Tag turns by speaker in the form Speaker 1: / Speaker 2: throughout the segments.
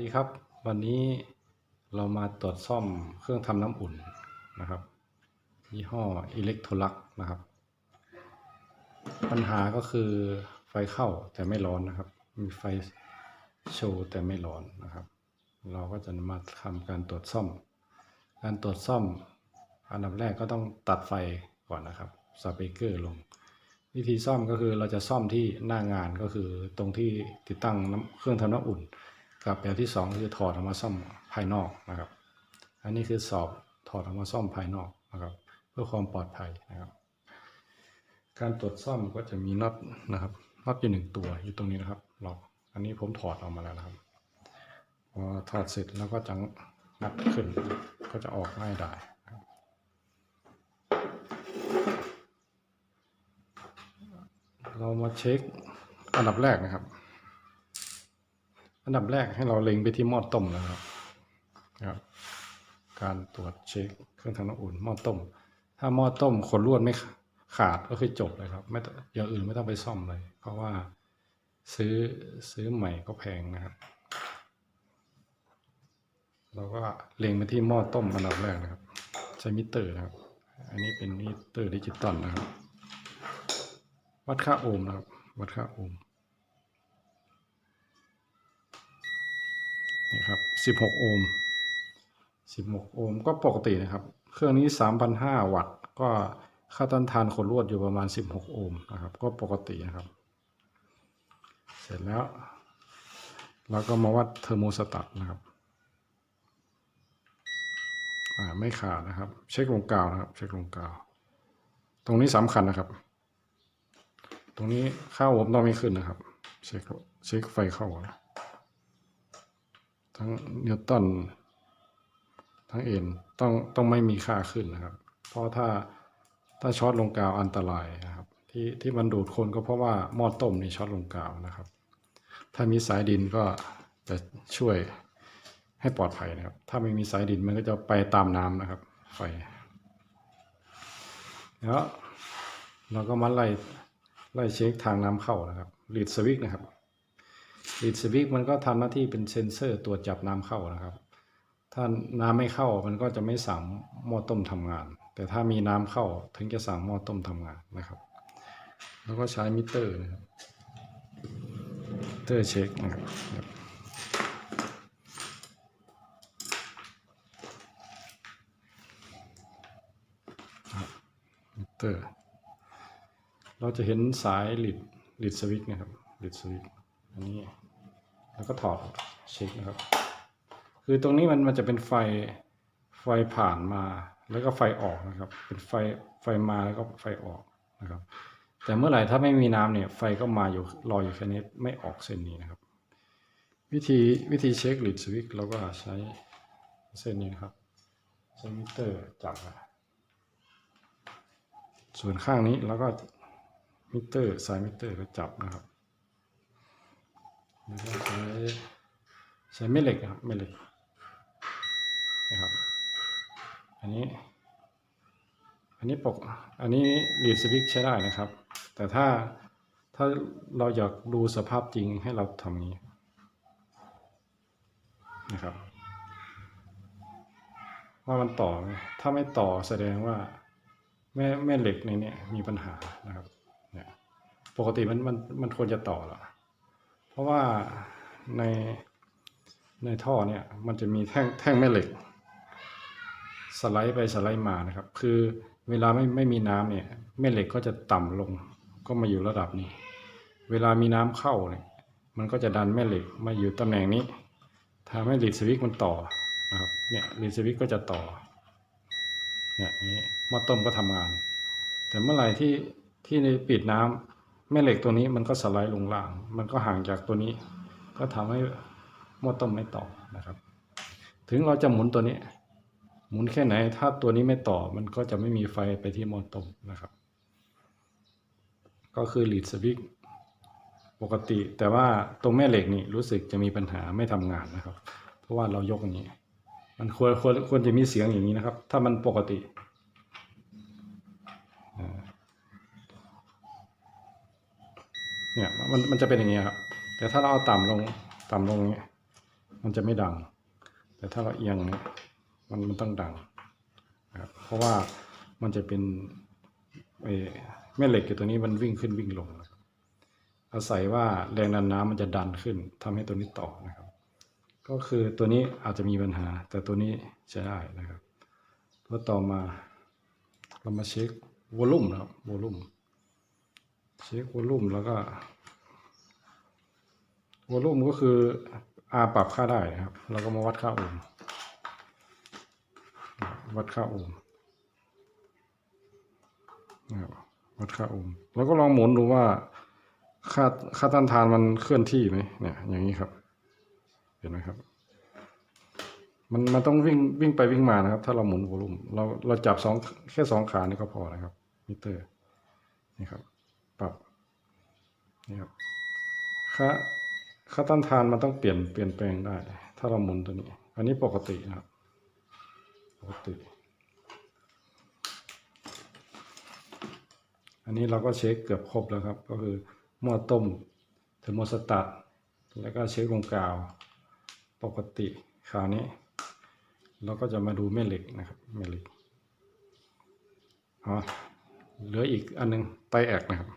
Speaker 1: สดีครับวันนี้เรามาตรวจซ่อมเครื่องทำน้ำอุ่นนะครับยี่ห้ออิเล็กโทลักนะครับ ปัญหาก็คือไฟเข้าแต่ไม่ร้อนนะครับ มีไฟโชว์แต่ไม่ร้อนนะครับ เราก็จะมาทำการตรวจซ่อม การตรวจซ่อม อันดับแรกก็ต้องตัดไฟก่อนนะครับสเปกเกอร์ลง วิธีซ่อมก็คือเราจะซ่อมที่หน้างานก็คือตรงที่ติดตั้งเครื่องทำน้ำอุ่น กับแบบที่สองคือถอดออกมาซ่อมภายนอกนะครับ อันนี้คือสอบถอดออกมาซ่อมภายนอกนะครับ เพื่อความปลอดภัยนะครับ การตรวจซ่อมก็จะมีน็อตนะครับน็อตอยู่หนึ่งตัวอยู่ตรงนี้นะครับล็อกอันนี้ผมถอดออกมาแล้วนะครับพอถอดเสร็จแล้วก็จะงัดขึ้นก็จะออกง่ายได้นะครับเรามาเช็คอันดับแรกนะครับ อันดับแรกให้เราเล็งไปที่หม้อต้มนะครับครับการตรวจเช็คเครื่องทำน้ำอุ่นหม้อต้ม ถ้าหม้อต้มขนลวดไม่ขาดก็คือจบเลยครับ ไม่อย่างอื่นไม่ต้องไปซ่อมเลย เพราะว่าซื้อซื้อใหม่ก็แพงนะครับ เราก็เล็งไปที่หม้อต้มอันดับแรกนะครับ ใช้มิเตอร์นะครับ อันนี้เป็นมิเตอร์ดิจิตอลนะครับ วัดค่าโอห์มนะครับ วัดค่าโอห์ม นี่ครับ 16 โอห์ม 16 โอห์มก็ปกตินะครับ เครื่องนี้ 3,500 วัตต์ ก็ค่าต้านทานขนลวดอยู่ประมาณ 16 โอห์มนะครับ ก็ปกตินะครับ เสร็จแล้ว เราก็มาวัดเทอร์โมสตัตนะครับอ่าไม่ขาดนะครับ เช็คลงกาวนะครับ เช็คลงกาว ตรงนี้สำคัญนะครับ ตรงนี้ค่าโอห์มต้องไม่ขึ้นนะครับ เช็คเช็คไฟเข้านะ ทั้งนิวตันทั้งเอ็นต้องต้องไม่มีค่าขึ้นนะครับ เพราะถ้าถ้าช็อตลงกาวอันตรายนะครับ ที่ที่มันดูดคนก็เพราะว่าหม้อต้มนี่ช็อตลงกาวนะครับ ถ้ามีสายดินก็จะช่วยให้ปลอดภัยนะครับ ถ้าไม่มีสายดินมันก็จะไปตามน้ำนะครับไฟแล้วเราก็มาไล่ไล่เช็คทางน้ำเข้านะครับลีดสวิกนะครับ ลีดสวิกมันก็ทำหน้าที่เป็นเซ็นเซอร์ตรวจจับน้ำเข้านะครับ ถ้าน้ำไม่เข้ามันก็จะไม่สั่งหม้อต้มทำงาน แต่ถ้ามีน้ำเข้าถึงจะสั่งหม้อต้มทำงานนะครับ แล้วก็ใช้มิเตอร์นะครับมิเตอร์เช็คนะครับมิเตอร์ เราจะเห็นสายลิดลิดสวิกนะครับลิดสวิกอันนี้ แล้วก็ถอดเช็คนะครับ คือตรงนี้มันมันจะเป็นไฟไฟผ่านมา แล้วก็ไฟออกนะครับ เป็นไฟไฟมาแล้วก็ไฟออกนะครับ แต่เมื่อไหร่ถ้าไม่มีน้ำเนี่ย ไฟก็มาอยู่รออยู่แค่นี้ไม่ออกเส้นนี้นะครับ วิธีวิธีเช็คหลิดสวิกเราก็ใช้เส้นนี้นะครับใช้มิเตอร์จับส่วนข้างนี้เราก็มิเตอร์สายมิเตอร์ก็จับนะครับ แล้วก็ใช้ใช้แม่เหล็กครับแม่เหล็กนะครับ อันนี้ อันนี้ปก อันนี้ลีดสวิกใช้ได้นะครับ แต่ถ้าถ้าเราอยากดูสภาพจริงให้เราทำนี้นะครับ ว่ามันต่อไหมถ้าไม่ต่อแสดงว่าแม่แม่เหล็กในนี้มีปัญหานะครับเนี่ยปกติมันมันมันควรจะต่อแล้วเพ ราะว่าในในท่อเนี่ยมันจะมีแท่งแท่งแม่เหล็ก สไลด์ไปสไลด์มานะครับ คือเวลาไม่ไม่มีน้ำเนี่ยแม่เหล็กก็จะต่ำลง ก็มาอยู่ระดับนี้ เวลามีน้ำเข้าเนี่ยมันก็จะดันแม่เหล็กมาอยู่ตำแหน่งนี้ทำให้ลีดสวิกมันต่อนะครับเนี่ยลีดสวิกก็จะต่อเนี่ยนี้หม้อต้มก็ทำงาน แต่เมื่อไหร่ที่ที่ในปิดน้ำ แม่เหล็กตัวนี้มันก็สไลด์ลงล่าง มันก็ห่างจากตัวนี้ ก็ทำให้ม้อต้มไม่ต่อนะครับ ถึงเราจะหมุนตัวนี้ หมุนแค่ไหน ถ้าตัวนี้ไม่ต่อ มันก็จะไม่มีไฟไปที่มอต้มนะครับ ก็คือลีดสวิกปกติ แต่ว่าตรงแม่เหล็กนี่รู้สึกจะมีปัญหาไม่ทำงานนะครับ เพราะว่าเรายกอย่างนี้ มันควรควรควรจะมีเสียงอย่างนี้นะครับ ถ้ามันปกติอ่า เนี่ยมันมันจะเป็นอย่างเงี้ยครับแต่ถ้าเราเอาต่ำลงต่ำลงเงี้ยมันจะไม่ดัง แต่ถ้าเราเอียงเนี่ยมันมันต้องดังนะครับเพราะว่ามันจะเป็นแม่เหล็กอยู่ตัวนี้มันวิ่งขึ้นวิ่งลง อาศัยว่าแรงดันน้ำมันจะดันขึ้นทำให้ตัวนี้ต่อนะครับ ก็คือตัวนี้อาจจะมีปัญหา แต่ตัวนี้ใช้ได้นะครับตัวต่อมาเรามาเช็ควอลลุ่มนะครับวอลลุ่ม เช็ควอลลุ่มแล้วก็วอลลุ่มก็คือ R ปรับค่าได้นะครับเราก็มาวัดค่าโอห์มวัดค่าโอห์มนะครับวัดค่าโอห์มแล้วก็ลองหมุนดูว่าค่าค่าต้านทานมันเคลื่อนที่ไหมเนี่ย อย่างนี้ครับ เห็นไหมครับ มันมันต้องวิ่งวิ่งไปวิ่งมานะครับ ถ้าเราหมุนวอลลุ่มเราเราจับสองแค่สองขานี่ก็พอนะครับมิเตอร์นี่ครับ ปรับนี่ครับค่าค่าต้านทานมันต้องเปลี่ยนเปลี่ยนแปลงได้ ถ้าเราหมุนตัวนี้ อันนี้ปกตินะครับ ปกติ อันนี้เราก็เช็คเกือบครบแล้วครับ ก็คือหม้อต้มเทอร์โมสตัตแล้วก็เช็คลงกาว ปกติคราวนี้ เราก็จะมาดูแม่เหล็กนะครับแม่เหล็กอ๋อเหลืออีกอันหนึงไตแอกนะครับ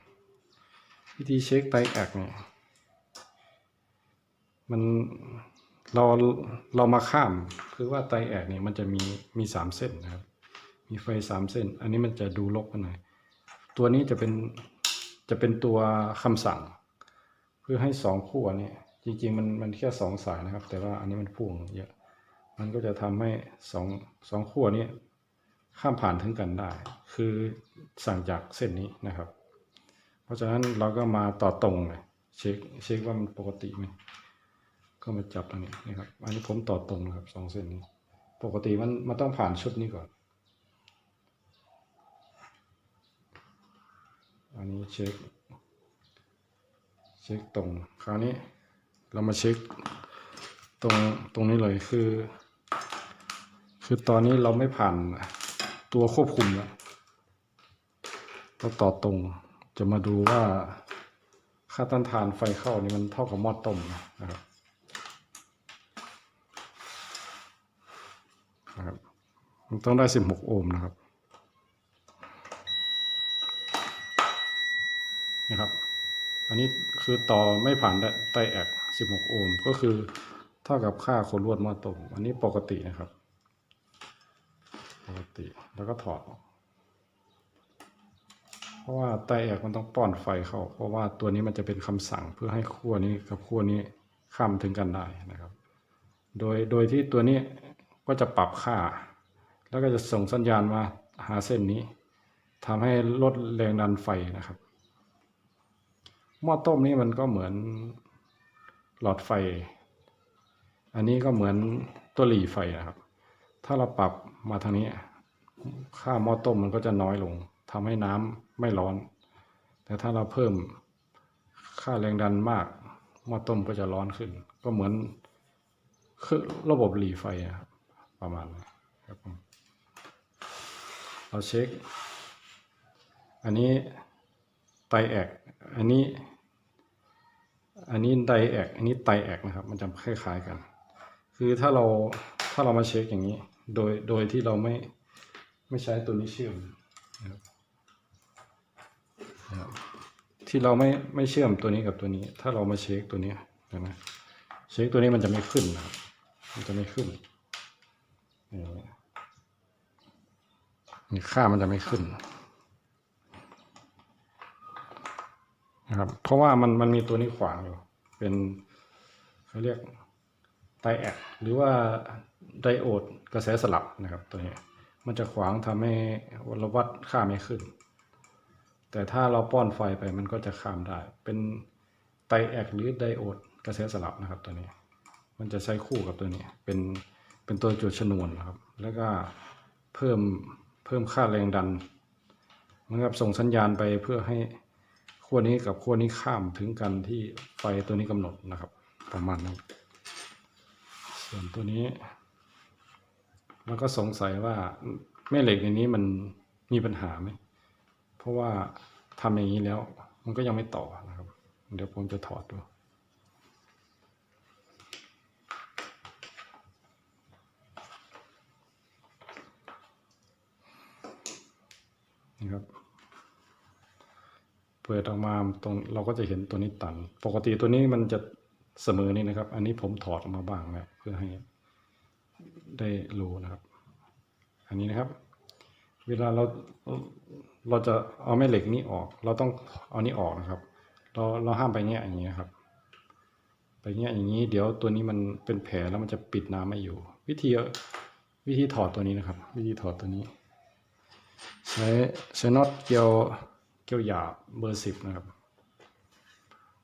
Speaker 1: วิธีเช็คไตแอกเนี่ยมันเราเรามาข้ามคือว่าไตแอกเนี่ยมันจะมีมีสามเส้นนะครับ มีไฟสามเส้น อันนี้มันจะดูลกกันหน่อยตัวนี้จะเป็นจะเป็นตัวคำสั่ง เพื่อให้สองขั้วเนี่ยจริงๆมันมันแค่สองสายนะครับ แต่ว่าอันนี้มันพ่วงเยอะมันก็จะทำให้สองสองขั้วนี้ข้ามผ่านถึงกันได้ คือสั่งจากเส้นนี้นะครับ ราะฉะนั้นเราก็มาต่อตรงเลยเช็คเช็คว่ามันปกติไหมก็มาจับตรงนี้นะครับ อันนี้ผมต่อตรงนะครับสองเส้นนี้ ปกติมันมันต้องผ่านชุดนี้ก่อน อันนี้เช็ค เช็คตรง คราวนี้เรามาเช็คตรงตรงนี้เลยคือ คือตอนนี้เราไม่ผ่านตัวควบคุมแล้วเราต่อตรง จะมาดูว่าค่าต้านทานไฟเข้านี่มันเท่ากับหม้อต้มนะครับนะครับมันต้องได้ 16 โอห์มนะครับนะครับ อันนี้คือต่อไม่ผ่านไตแอก16 โอห์มก็คือเท่ากับค่าคนลวดหม้อต้มอันนี้ปกตินะครับ ปกติแล้วก็ถอดออก เพราะว่าไตแอกมันต้องป้อนไฟเข้า เพราะว่าตัวนี้มันจะเป็นคำสั่งเพื่อให้ขั้วนี้กับขั้วนี้ข้ามถึงกันได้นะครับ โดยโดยที่ตัวนี้ก็จะปรับค่า แล้วก็จะส่งสัญญาณมาหาเส้นนี้ทำให้ลดแรงดันไฟนะครับ หม้อต้มนี่มันก็เหมือนหลอดไฟ อันนี้ก็เหมือนตัวหลีไฟนะครับ ถ้าเราปรับมาทางนี้ ค่าหม้อต้มมันก็จะน้อยลง ทำให้น้ำไม่ร้อน แต่ถ้าเราเพิ่มค่าแรงดันมากหม้อต้มก็จะร้อนขึ้น ก็เหมือนคือระบบหลีไฟอะครับประมาณนี้ครับผมเราเช็ค อันนี้ไตแอกอันนี้ อันนี้ไดแอกอันนี้ไตแอกนะครับ มันจะคล้ายๆกัน คือถ้าเราถ้าเรามาเช็คอย่างนี้ โดยโดยที่เราไม่ไม่ใช้ตัวนี้เชื่อมนะครับ นะครับที่เราไม่ไม่เชื่อมตัวนี้กับตัวนี้ ถ้าเรามาเช็คตัวนี้เห็นะเช็คตัวนี้มันจะไม่ขึ้นนะครับมันจะไม่ขึ้นนี่ค่ามันจะไม่ขึ้นนะครับ เพราะว่ามันมันมีตัวนี้ขวางอยู่ เป็นเขาเรียกไดแอดหรือว่าไดโอดกระแสสลับนะครับ ตัวนี้ มันจะขวางทำให้วัวัดค่าไม่ขึ้น แต่ถ้าเราป้อนไฟไปมันก็จะข้ามได้ เป็นไดแอดหรือไดโอดกระแสสลับนะครับตัวนี้ มันจะใช้คู่กับตัวนี้ เป็นเป็นตัวจุดชนวนนะครับ แล้วก็เพิ่มเพิ่มค่าแรงดันเหมือนกับส่งสัญญาณไปเพื่อให้ขั้วนี้กับขั้วนี้ข้ามถึงกันที่ไฟตัวนี้กำหนดนะครับ ประมาณนั้นส่วนตัวนี้เราก็สงสัยว่าแม่เหล็กในนี้มันมีปัญหาไหม เพราะว่าทำอย่างนี้แล้ว มันก็ยังไม่ต่อนะครับ เดี๋ยวผมจะถอดดูนะครับ เปิดออกมาตรงเราก็จะเห็นตัวนี้ตัน ปกติตัวนี้มันจะเสมอนี่นะครับ อันนี้ผมถอดออกมาบ้างแล้วเพื่อให้ได้รู้นะครับ อันนี้นะครับ เวลาเราเราจะเอาแม่เหล็กนี้ออก เราต้องเอานี้ออกนะครับ เราเราห้ามไปเงี้ยอย่างเงี้ยครับ ไปเงี้ยอย่างนี้ เดี๋ยวตัวนี้มันเป็นแผลแล้วมันจะปิดน้ำไม่อยู่ วิธีวิธีถอดตัวนี้นะครับ วิธีถอดตัวนี้ ใช้ใช้น็อตเกลียวเกลียวหยาบเบอร์สิบนะครับ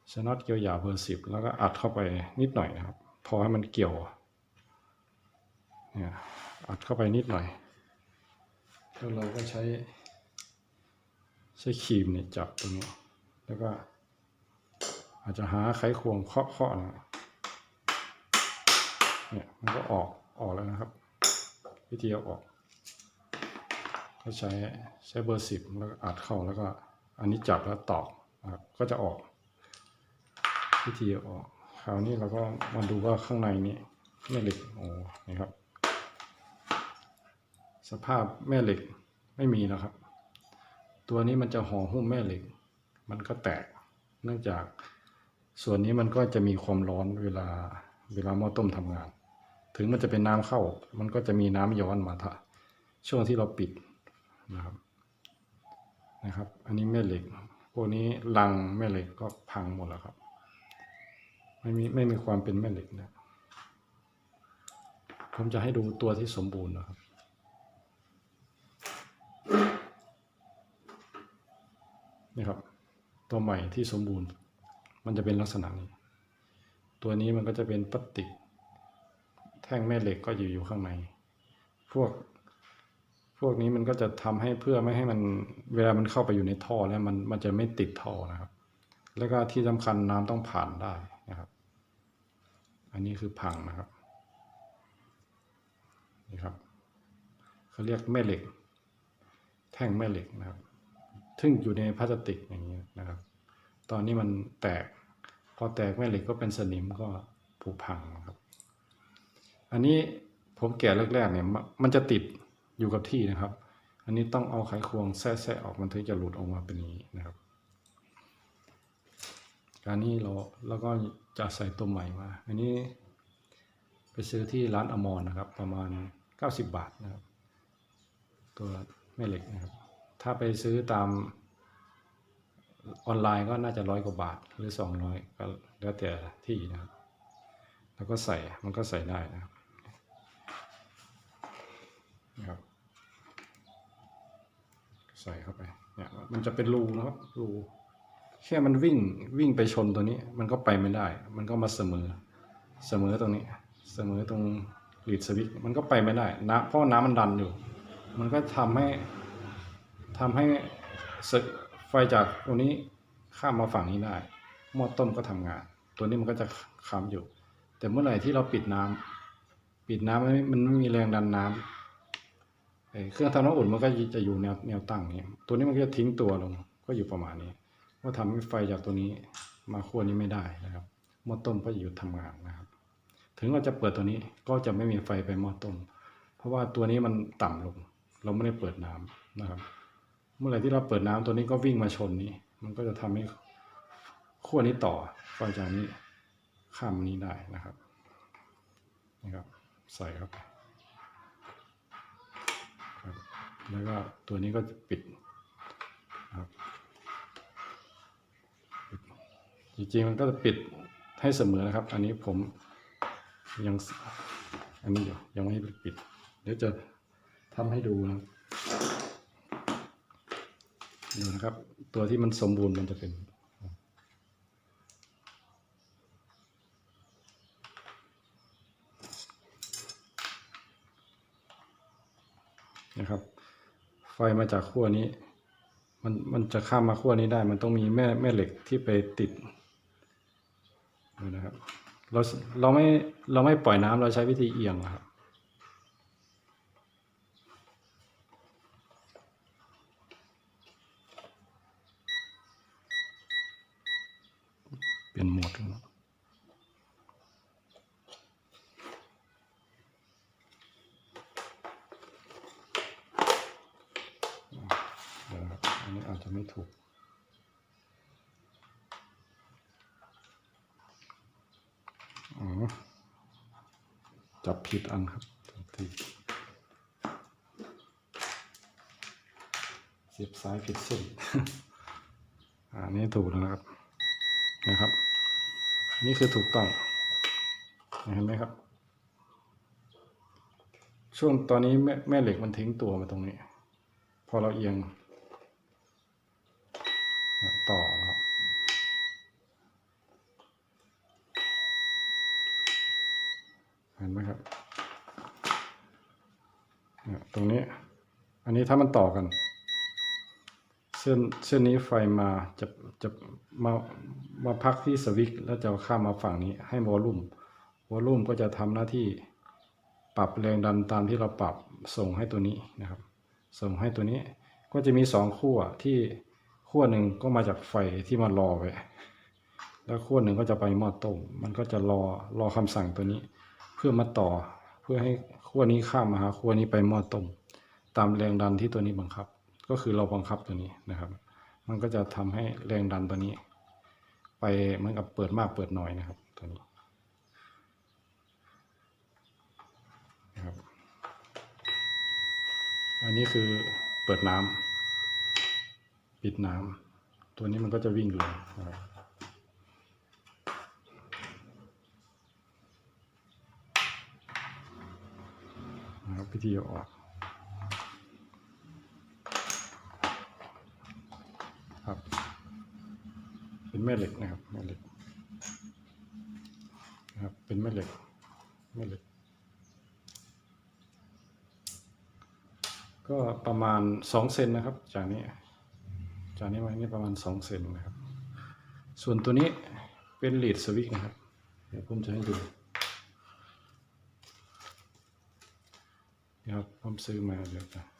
Speaker 1: ใช้น็อตเกลียวหยาบเบอร์สิบแล้วก็อัดเข้าไปนิดหน่อยนะครับ พอให้มันเกี่ยวเนี่ยอัดเข้าไปนิดหน่อย แล้วเราก็ใช้ใช้ครีมเนี่ยจับตรงนี้ แล้วก็อาจจะหาไขควงเคาะๆนะเนี่ยมันก็ออกออกแล้วนะครับ วิธีเอาออก ก็ใช้ใช้เบอร์สิบแล้วอัดเข้าแล้วก็ อันนี้จับแล้วตอกนะครับก็จะออก วิธีเอาออก คราวนี้เราก็มาดูว่าข้างในนี้แม่เหล็กโอ้นี่ครับ สภาพแม่เหล็กไม่มีแล้วครับ ตัวนี้มันจะห่อหุ้มแม่เหล็ก มันก็แตก เนื่องจากส่วนนี้มันก็จะมีความร้อนเวลาเวลาหม้อต้มทำงาน ถึงมันจะเป็นน้ำเข้า มันก็จะมีน้ำย้อนมาทะช่วงที่เราปิดนะครับนะครับ อันนี้แม่เหล็ก พวกนี้ลังแม่เหล็กก็พังหมดแล้วครับ ไม่มีไม่มีความเป็นแม่เหล็กนะผมจะให้ดูตัวที่สมบูรณ์นะครับ นี่ครับ ตัวใหม่ที่สมบูรณ์ มันจะเป็นลักษณะนี้ ตัวนี้มันก็จะเป็นพลาสติก แท่งแม่เหล็กก็อยู่อยู่ข้างใน พวก พวกนี้มันก็จะทำให้เพื่อไม่ให้มันเวลามันเข้าไปอยู่ในท่อแล้วมันมันจะไม่ติดท่อนะครับ แล้วก็ที่สำคัญน้ำต้องผ่านได้นะครับ อันนี้คือพังนะครับนี่ครับเขาเรียกแม่เหล็ก แท่งแม่เหล็กนะครับ ซึ่งอยู่ในพลาสติกอย่างนี้นะครับ ตอนนี้มันแตก พอแตกแม่เหล็กก็เป็นสนิมก็ผุพังครับ อันนี้ผมแกะแรกๆเนี่ยมันจะติดอยู่กับที่นะครับ อันนี้ต้องเอาไขควงแซ่ๆออกมันถึงจะหลุดออกมาเป็นนี้นะครับ การนี้เราแล้วก็จะใส่ตัวใหม่มา อันนี้ไปซื้อที่ร้านอมรนะครับ ประมาณ 90 บาทนะครับ ตัวแม่เหล็กนะครับ ถ้าไปซื้อตามออนไลน์ก็น่าจะร้อยกว่าบาทหรือสองร้อยก็แล้วแต่ที่นะครับ แล้วก็ใส่มันก็ใส่ได้นะครับนะครับใส่เข้าไปเนี่ยมันจะเป็นรูนะครับรูแค่มันวิ่งวิ่งไปชนตัวนี้ มันก็ไปไม่ได้ มันก็มาเสมอเสมอตรงนี้ เสมอตรงลีดสวิตช์มันก็ไปไม่ได้นะเพราะน้ำมันดันอยู่ มันก็ทำให้ ทำให้สไฟจากตรงนี้ข้ามมาฝั่งนี้ได้ หม้อต้มก็ทำงาน ตัวนี้มันก็จะค้ำอยู่ แต่เมื่อไหร่ที่เราปิดน้ำปิดน้ำมันไม่มีแรงดันน้ำไอ้เครื่องทำน้ำอุ่นมันก็จะอยู่แนวแนวตั้งนี้ตัวนี้มันก็จะทิ้งตัวลง ก็อยู่ประมาณนี้ก็ทำให้ไฟจากตัวนี้มาขั้วนี้ไม่ได้นะครับ หม้อต้มก็จะหยุดทำงานนะครับ ถึงเราจะเปิดตัวนี้ก็จะไม่มีไฟไปหม้อต้ม เพราะว่าตัวนี้มันต่ำลง เราไม่ได้เปิดน้ำนะครับ เมื่อไหร่ที่เราเปิดน้ำตัวนี้ก็วิ่งมาชนนี้ มันก็จะทำให้ขั้วนี้ต่อไฟจากนี้ข้ามนี้ได้นะครับนะครับ ใส่ครับครับ แล้วก็ตัวนี้ก็จะปิดครับจริงๆมันก็จะปิดให้เสมอนะครับ อันนี้ผมยังอันนี้อยู่ยังไม่ปิด เดี๋ยวจะทำให้ดูนะครับ ดูนะครับ ตัวที่มันสมบูรณ์มันจะเป็น นะครับ ไฟมาจากขั้วนี้ มันมันจะข้ามมาขั้วนี้ได้ มันต้องมีแม่แม่เหล็กที่ไปติดดูนะครับเราเราไม่เราไม่ปล่อยน้ำเราใช้วิธีเอียงครับ เปลี่ยนหมดแล้วเดี๋ยวนะครับอาจจะไม่ถูกอ๋อจับผิดอันครับทีเสียบซ้ายผิดเส้นอันนี้ถูกแล้วนะครับนะครับ นี่คือถูกต้องเห็นไหมครับ ช่วงตอนนี้แม่แม่เหล็กมันทิ้งตัวมาตรงนี้ พอเราเอียง ต่อครับเห็นไหมครับตรงนี้ อันนี้ถ้ามันต่อกัน ส้นเส้นนี้ไฟมาจะจะมามาพักที่สวิตช์แล้วจะข้ามมาฝั่งนี้ให้วอลลุ่มวอลลุ่มก็จะทำหน้าที่ปรับแรงดันตามที่เราปรับส่งให้ตัวนี้นะครับ ส่งให้ตัวนี้ก็จะมีสองขั้วที่ขั้วหนึ่งก็มาจากไฟที่มันรอไว้แล้วขั้วหนึ่งก็จะไปหม้อต้มมันก็จะรอรอคำสั่งตัวนี้ เพื่อมาต่อเพื่อให้ขั้วนี้ข้ามมาหาขั้วนี้ไปหม้อต้มตามแรงดันที่ตัวนี้บังคับ ก็คือเราบังคับตัวนี้นะครับ มันก็จะทำให้แรงดันตัวนี้ ไปเหมือนกับเปิดมากเปิดน้อยนะครับตัวนี้นะครับ อันนี้คือเปิดน้ำปิดน้ำตัวนี้มันก็จะวิ่งเลยนะครับนะครับวิธีออกครับ เป็นแม่เหล็กนะครับแม่เหล็กนะครับเป็นแม่เหล็กแม่เหล็ก ก็ประมาณสองเซนนะครับ จากนี้ จากนี้มานี่ประมาณสองเซนนะครับ ส่วนตัวนี้เป็นลีดสวิกนะครับ เดี๋ยวผมจะให้ดูนะครับผมซื้อมาเดี๋ยวกัน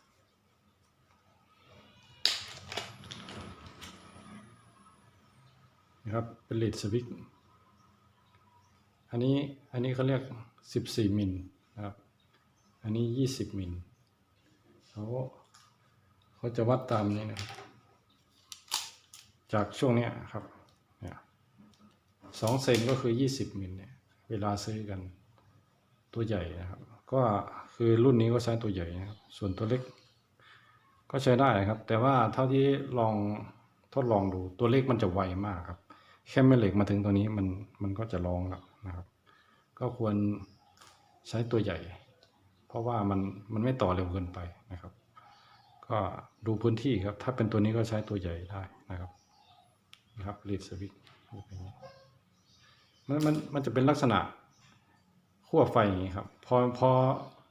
Speaker 1: นะครับ เป็นลีดสวิกอันนี้อันนี้เขาเรียก 14 มิลนะครับ อันนี้ 20 มิลเขาเขาจะวัดตามนี้นะครับ จากช่วงเนี้ยครับเนี่ยสองเซนก็คือ 20 มิลเนี่ยเวลาซื้อกันตัวใหญ่นะครับ ก็คือรุ่นนี้ก็ใช้ตัวใหญ่นะครับส่วนตัวเล็ก ก็ใช้ได้ครับ แต่ว่าเท่าที่ลองทดลองดูตัวเล็กมันจะไวมากครับ แค่แม่เหล็กมาถึงตัวนี้มันมันก็จะลองแล้วนะครับ ก็ควรใช้ตัวใหญ่ เพราะว่ามันมันไม่ต่อเร็วเกินไปนะครับ ก็ดูพื้นที่ครับ ถ้าเป็นตัวนี้ก็ใช้ตัวใหญ่ได้นะครับนะครับรีดสวิตมันมันมันจะเป็นลักษณะขั้วไฟอย่างนี้ครับพอพอ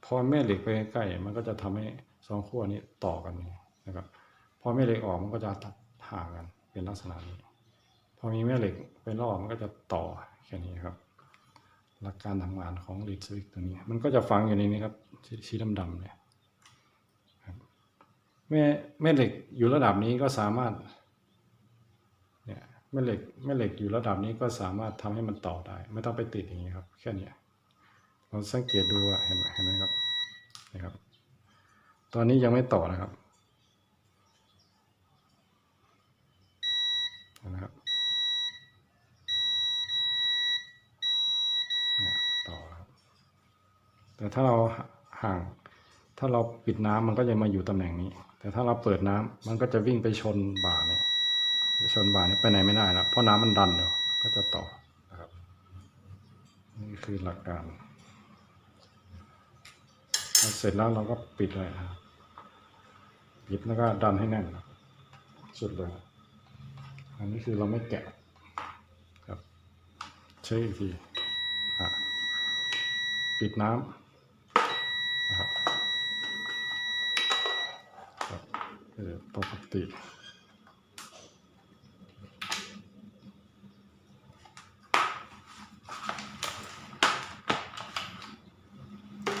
Speaker 1: พอแม่เหล็กไปใกล้มันก็จะทำให้สองขั้วนี้ต่อกันนะครับ พอแม่เหล็กออกมันก็จะตัดห่างกันเป็นลักษณะนี้ อมีแม่เหล็กไปล่อมันก็จะต่อแค่นี้ครับ หลักการทำงานของลีดสวิกตัวนี้ มันก็จะฝังอยู่ในนี้ครับสีสีดำๆเนี่ยแม่แม่เหล็กอยู่ระดับนี้ก็สามารถเนี่ยแม่เหล็กแม่เหล็กอยู่ระดับนี้ก็สามารถทำให้มันต่อได้ ไม่ต้องไปติดอย่างนี้ครับ แค่นี้ยเราสังเกตดูเห็นไหมเห็นไหมครับนะครับ ตอนนี้ยังไม่ต่อนะครับนะครับเนี่ยต่อครับ แต่ถ้าเราห่าง ถ้าเราปิดน้ำมันก็จะมาอยู่ตำแหน่งนี้ แต่ถ้าเราเปิดน้ำมันก็จะวิ่งไปชนบ่าเนี่ยชนบ่าเนี่ยไปไหนไม่ได้แล้วเพราะน้ำมันดันเดี๋ยวก็จะต่อนะครับ นี่คือหลักการพอเสร็จแล้วเราก็ปิดเลยครับปิดแล้วก็ดันให้แน่นครับสุดเลย อันนี้คือเราไม่แกะครับเช็คอีกทีอะปิดน้ำนะครับครับ เออปกติ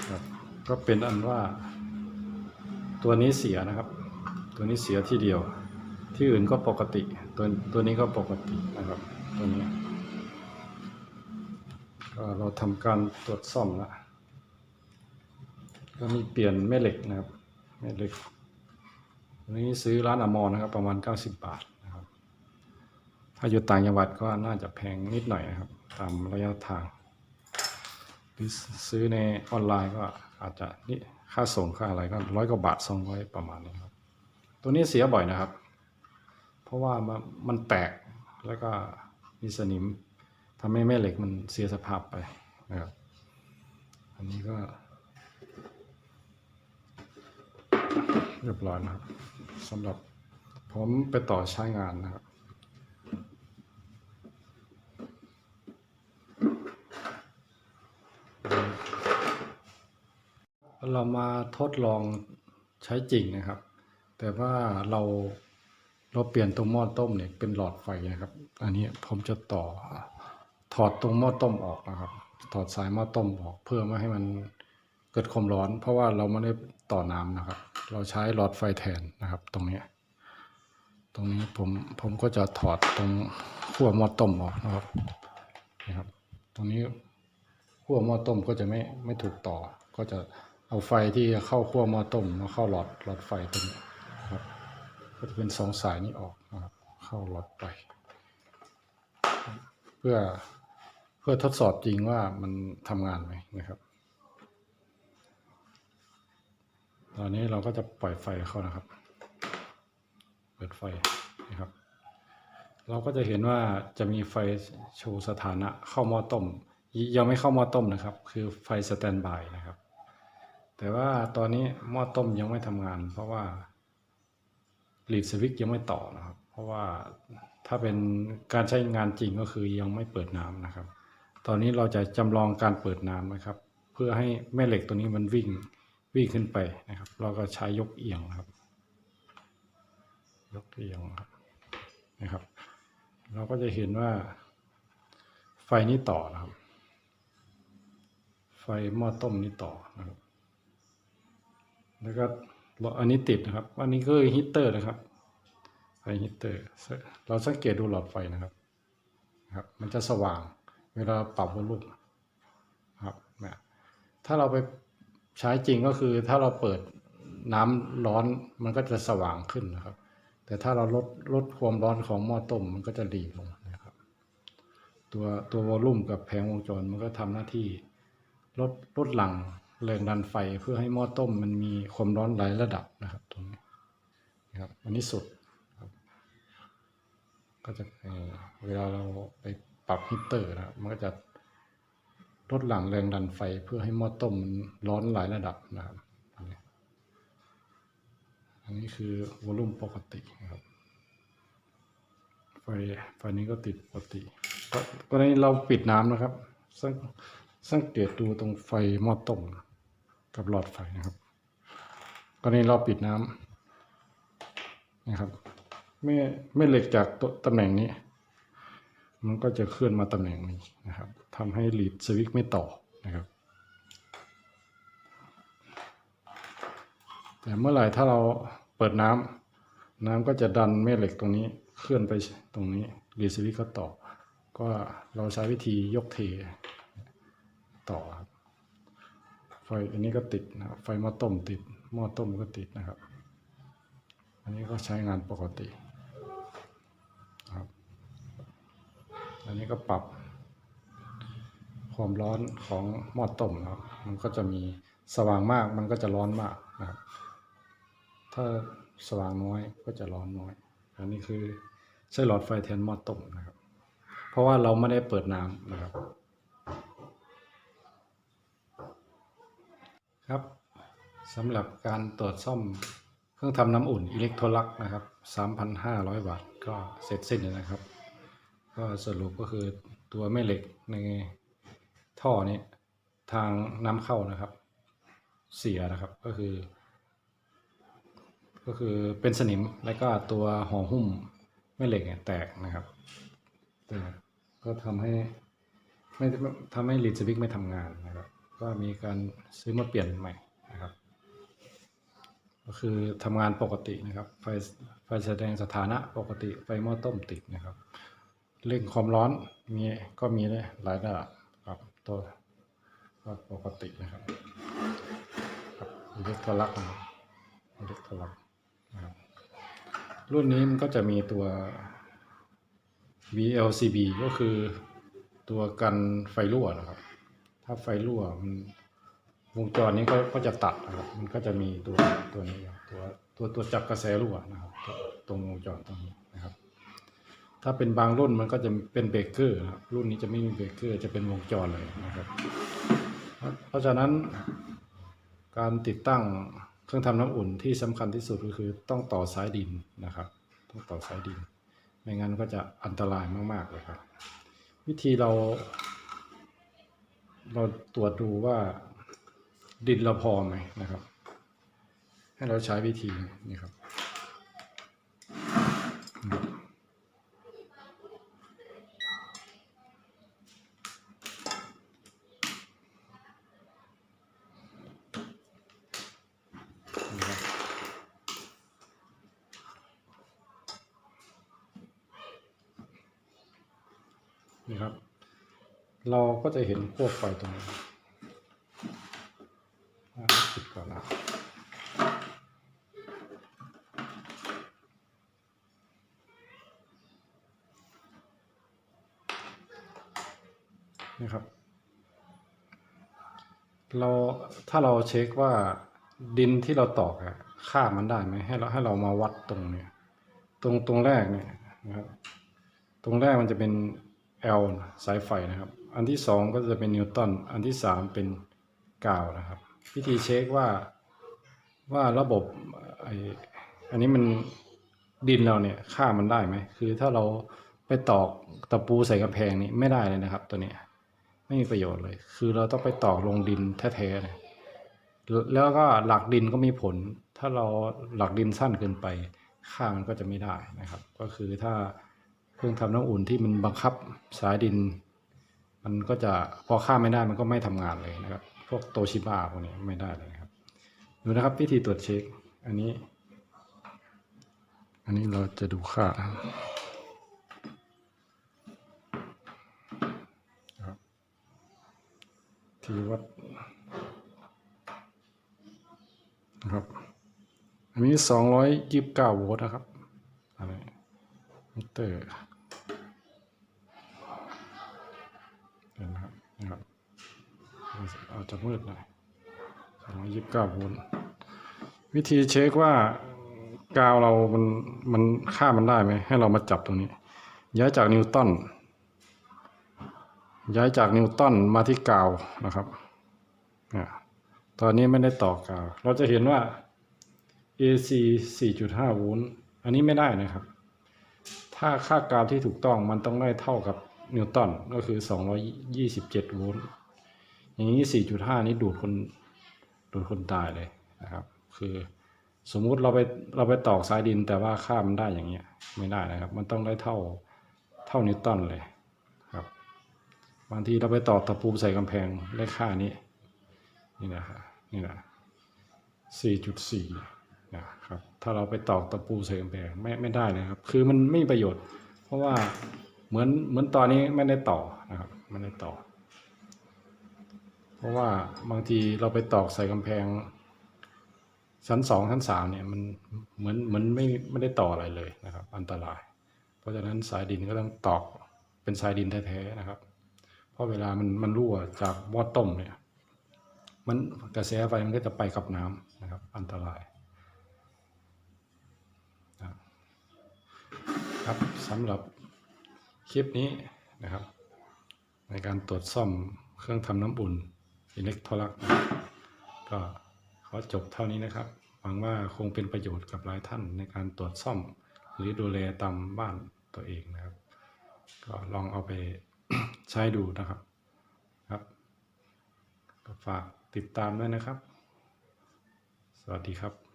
Speaker 1: ครับก็เป็นอันว่า ตัวนี้เสียนะครับ ตัวนี้เสียที่เดียว ที่อื่นก็ปกติ ตัวตัวนี้ก็ปกตินะครับ ตัวนี้เราทำการตรวจซ่อมแล้วก็มีเปลี่ยนแม่เหล็กนะครับ แม่เหล็ก อันนี้ซื้อร้านอมรนะครับ ประมาณ 90 บาทนะครับ ถ้าอยู่ต่างจังหวัดก็น่าจะแพงนิดหน่อยนะครับ ตามระยะทาง หรือซื้อในออนไลน์ก็อาจจะนี่ค่าส่งค่าอะไรก็ร้อยกว่าบาทสองร้อยประมาณนี้ครับ ตัวนี้เสียบ่อยนะครับ เพราะว่ามันมันแตกแล้วก็มีสนิมทำให้แม่เหล็กมันเสียสภาพไปนะครับ อันนี้ก็ เรียบร้อยนะครับ สำหรับผมไปต่อใช้งานนะครับเรามาทดลองใช้จริงนะครับ แต่ว่าเราเราเปลี่ยนตรงหม้อต้มเนี่ยเป็นหลอดไฟนะครับ อันนี้ผมจะต่อถอดตรงหม้อต้มออกนะครับ ถอดสายหม้อต้มออกเพื่อไม่ให้มันเกิดความร้อน เพราะว่าเราไม่ได้ต่อน้ำนะครับ เราใช้หลอดไฟแทนนะครับ ตรงนี้ ตรงนี้ผมผมก็จะถอดตรงขั้วหม้อต้มออกนะครับนะครับ ตรงนี้ขั้วหม้อต้มก็จะไม่ไม่ถูกต่อ ก็จะเอาไฟที่เข้าขั้วหม้อต้มมาเข้าหลอดหลอดไฟตรงนี้นะครับ ก็จะเป็นสองสายนี้ออกนะครับ เข้าหลอดไฟเพื่อเพื่อทดสอบจริงว่ามันทำงานไหมนะครับ ตอนนี้เราก็จะปล่อยไฟเข้านะครับ เปิดไฟนะครับ เราก็จะเห็นว่าจะมีไฟโชว์สถานะเข้าหม้อต้ม ยังไม่เข้าหม้อต้มนะครับ คือไฟสแตนบายนะครับ แต่ว่าตอนนี้หม้อต้มยังไม่ทำงาน เพราะว่าลีดสวิตช์ยังไม่ต่อนะครับ เพราะว่าถ้าเป็นการใช้งานจริงก็คือยังไม่เปิดน้ำนะครับ ตอนนี้เราจะจำลองการเปิดน้ำนะครับ เพื่อให้แม่เหล็กตัวนี้มันวิ่ง วิ่งขึ้นไปนะครับเราก็ใช้ยกเอียงครับ ยกเอียงครับนะครับ เราก็จะเห็นว่า ไฟนี้ต่อนะครับ ไฟหม้อต้มนี้ต่อนะครับ แล้วก็อันนี้ติดนะครับ อันนี้ก็คือฮีเตอร์นะครับไฟฮีเตอร์เราสังเกตดูหลอดไฟนะครับครับ มันจะสว่างเวลาปรับวอลลุ่มครับนะถ้าเราไป ใช้จริงก็คือถ้าเราเปิดน้ำร้อนมันก็จะสว่างขึ้นนะครับ แต่ถ้าเราลดลดความร้อนของหม้อต้มมันก็จะดีลงนะครับ ตัวตัววอลลุ่มกับแผงวงจรมันก็ทำหน้าที่ลดลดหลังแรงดันไฟเพื่อให้หม้อต้มมันมีความร้อนหลายระดับนะครับตรงนี้นะครับอันนี้สุดครับก็จะเเวลาเราไปปรับฮีตเตอร์นะครับมันก็จะ ลดหลังแรงดันไฟเพื่อให้หม้อต้มมันร้อนหลายระดับนะครับ อันนี้คือวอลลุ่มปกตินะครับ ไฟไฟนี้ก็ติดปกติก็กรณีเราปิดน้ำนะครับ สังสังเกตดูตรงไฟหม้อต้มกับหลอดไฟนะครับกรณีเราปิดน้ำนะครับ ไม่ไม่เหล็กจากตัวตำแหน่งนี้ มันก็จะเคลื่อนมาตำแหน่งนี้นะครับทำให้ลีดสวิตช์ไม่ต่อนะครับ แต่เมื่อไหร่ถ้าเราเปิดน้ำน้ำก็จะดันแม่เหล็กตรงนี้เคลื่อนไปตรงนี้รีสวิตช์ก็ต่อ ก็เราใช้วิธียกเทต่อครับไฟอันนี้ก็ติดนะครับไฟหม้อต้มติดหม้อต้มก็ติดนะครับ อันนี้ก็ใช้งานปกติครับ อันนี้ก็ปรับความร้อนของหม้อต้มนะครับ มันก็จะมีสว่างมากมันก็จะร้อนมากนะครับ ถ้าสว่างน้อยก็จะร้อนน้อย อันนี้คือใช้หลอดไฟแทนหม้อต้มนะครับ เพราะว่าเราไม่ได้เปิดน้ำนะครับ ครับสำหรับการตรวจซ่อมเครื่องทำน้ำอุ่นอิเล็กโทรลักนะครับ 3,500 บาทก็เสร็จสิ้นแล้วนะครับ ก็สรุปก็คือตัวแม่เหล็กในท่อนี้ทางน้ำเข้านะครับ เสียนะครับก็คือ ก็คือเป็นสนิมแล้วก็ตัวห่อหุ้มแม่เหล็กเนี่ยแตกนะครับแตกก็ทำให้ไม่ทำให้ลีดสวิกไม่ทำงานนะครับก็มีการซื้อมาเปลี่ยนใหม่นะครับ ก็คือทำงานปกตินะครับ ไฟไฟแสดงสถานะปกติไฟหม้อต้มติดนะครับ เร่งความร้อนมีก็มีได้หลายระดับครับตัวก็ปกตินะครับครับอิเล็กทรลักนะครับอิเล็กทรลักษณ์นะครับรุ่นนี้มันก็จะมีตัว VLCB ก็คือตัวกันไฟรั่วนะครับ ถ้าไฟรั่วมันวงจรนี้ก็ก็จะตัดนะครับ มันก็จะมีตัวตัวนี้ตัวตัวตัวจับกระแสรั่วนะครับตัวตรงวงจรตรงนี้นะครับ ถ้าเป็นบางรุ่นมันก็จะเป็นเบรกเกอร์ครับรุ่นนี้จะไม่มีเบรกเกอร์จะเป็นวงจรเลยนะครับ เพราะฉะนั้นการติดตั้งเครื่องทำน้ำอุ่นที่สำคัญที่สุดก็คือต้องต่อสายดินนะครับ ต้องต่อสายดิน ไม่งั้นก็จะอันตรายมากๆเลยครับ วิธีเรา เราตรวจดูว่าดินเราพอไหมนะครับ ให้เราใช้วิธีนี้ครับ นี่ครับ เราก็จะเห็นพวกไฟตรงนี้ปิดก่อนนะนี่ครับ เราถ้าเราเช็คว่าดินที่เราตอกอะค่ามันได้ไหมให้เราให้เรามาวัดตรงเนี้ยตรงตรงแรกเนี่ยนะครับ ตรงแรกมันจะเป็น L สายไฟนะครับ อันที่สองก็จะเป็นนิวตัน อันที่สามเป็นกาวนะครับ วิธีเช็คว่าว่าระบบไออันนี้มันดินเราเนี่ยค่ามันได้ไหม คือถ้าเราไปตอกตะปูใส่กระแพงนี่ไม่ได้เลยนะครับ ตัวเนี้ยไม่มีประโยชน์เลย คือเราต้องไปตอกลงดินแท้ๆเลยแล้วแล้วก็หลักดินก็มีผล ถ้าเราหลักดินสั้นเกินไปค่ามันก็จะไม่ได้นะครับ ก็คือถ้า เครื่องทำน้ำอุ่นที่มันบังคับสายดิน มันก็จะพอค่าไม่ได้มันก็ไม่ทำงานเลยนะครับ พวกโตชิบะพวกนี้ไม่ได้เลยครับ ดูนะครับวิธีตรวจเช็ค อันนี้ อันนี้เราจะดูค่าที่วัดนะครับ อันนี้สองร้อยยี่สิบเก้าโวลต์นะครับอะไรมิเตอร์เห็ นะครับเอาจะมืดหน่อยสองร้อยยี่สิบเก้าโวลต์วิธีเช็คว่ากาวเรา มัน มันค่ามันได้ไหม ให้เรามาจับตรงนี้ ย้ายจากนิวตัน ย้ายจากนิวตันมาที่กาวนะครับนี่ยตอนนี้ไม่ได้ต่อกาว เราจะเห็นว่า AC 4.5 โวลต์ อันนี้ไม่ได้นะครับ ถ้าค่ากาวที่ถูกต้องมันต้องได้เท่ากับ นิวตันก็คือ 227 โวลต์อย่างนี้ 4.5 นี้ดูดคนดูดคนตายเลยนะครับ คือสมมุติเราไปเราไปตอกสายดินแต่ว่าค่ามันได้อย่างเงี้ยไม่ได้นะครับ มันต้องได้เท่าเท่านิวตันเลยครับบางทีเราไปตอกตะปูใส่กำแพงได้ค่านี้นี่นะครับนี่นะสี่จุดสี่นะครับถ้าเราไปตอกตะปูใส่กำแพงไม่ไม่ได้เลยครับ คือมันไม่มีประโยชน์ เพราะว่า เหมือนเหมือนตอนนี้ไม่ได้ต่อนะครับไม่ได้ต่อ เพราะว่าบางทีเราไปตอกใส่กำแพง ชั้นสองชั้นสามเนี่ยมันเหมือนเหมือนไม่ไม่ได้ต่ออะไรเลยนะครับ อันตราย เพราะฉะนั้นสายดินก็ต้องตอกเป็นสายดินแท้ๆนะครับ เพราะเวลามันมันรั่วจากหม้อต้มเนี่ยมันกระแสไฟมันก็จะไปกับน้ำนะครับ อันตรายครับสำหรับ คลิปนี้นะครับ ในการตรวจซ่อมเครื่องทำน้ำอุ่นอิเล็กทรลักส์ก็ขอจบเท่านี้นะครับ หวังว่าคงเป็นประโยชน์กับหลายท่านในการตรวจซ่อม หรือดูแลตามบ้านตัวเองนะครับ ก็ลองเอาไปใช้ดูนะครับครับ ก็ฝากติดตามด้วยนะครับ สวัสดีครับ